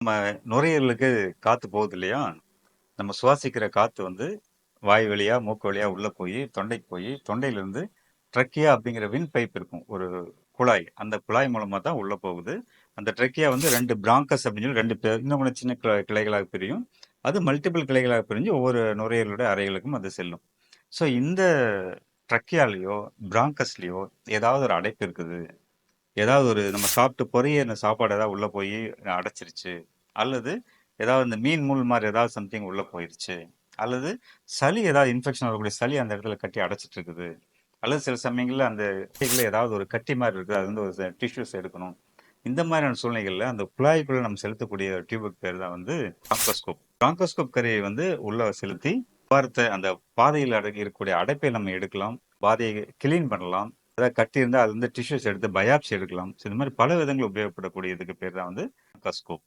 நம்ம நுரையீரலுக்கு காத்து போகுது இல்லையா? நம்ம சுவாசிக்கிற காத்து வந்து வாய் வழியா, மூக்கு வழியா உள்ள போய் தொண்டைக்கு போய் தொண்டையிலிருந்து ட்ரக்கியா அப்படிங்கிற வின் பைப் இருக்கும். ஒரு குழாய். அந்த குழாய் மூலமா தான் உள்ள போகுது. அந்த ட்ரக்கியா வந்து ரெண்டு பிராங்கஸ் அப்படின்னு சொல்லி 2 பே இன்னும் சின்ன கிளை கிளைகளாக பிரியும். அது மல்டிபிள் கிளைகளாக பிரிஞ்சு ஒவ்வொரு நுரையீரலுடைய அறைகளுக்கும் அது செல்லும். ஸோ இந்த ட்ரக்கியாலயோ, பிராங்கஸ்லேயோ ஏதாவது ஒரு அடைப்பு இருக்குது. ஏதாவது ஒரு நம்ம சாப்பிட்டு பொரியன சாப்பாடு ஏதாவது உள்ள போய் அடைச்சிருச்சு. அல்லது ஏதாவது இந்த மீன் முள் மாதிரி ஏதாவது சம்திங் உள்ள போயிருச்சு. அல்லது சளி ஏதாவது இன்ஃபெக்ஷன் வரக்கூடிய சளி அந்த இடத்துல கட்டி அடைச்சிட்டு இருக்குது. அல்லது சில சமயங்களில் அந்த கட்டிக்குள்ள ஏதாவது ஒரு கட்டி மாதிரி இருக்குது அது வந்து ஒரு டிஷ்யூஸ் எடுக்கணும். இந்த மாதிரியான சூழ்நிலைகளில் அந்த குழாய்க்குள்ள நம்ம செலுத்தக்கூடிய டியூபுக்கு பேர் தான் வந்து பிராங்கோஸ்கோப். பிராங்கோஸ்கோப் கருவியை வந்து உள்ள செலுத்தி பார்த்த அந்த பாதையில் அடங்கி இருக்கக்கூடிய அடைப்பை நம்ம எடுக்கலாம். பாதையை கிளீன் பண்ணலாம். அதாவது கட்டி இருந்தா அது வந்து டிஷ்யூஸ் எடுத்து பயாப்சி எடுக்கலாம். ஸோ இந்த மாதிரி பல விதங்கள் உபயோகப்படக்கூடிய இதுக்கு பேர் தான் வந்து கஸ்கோப்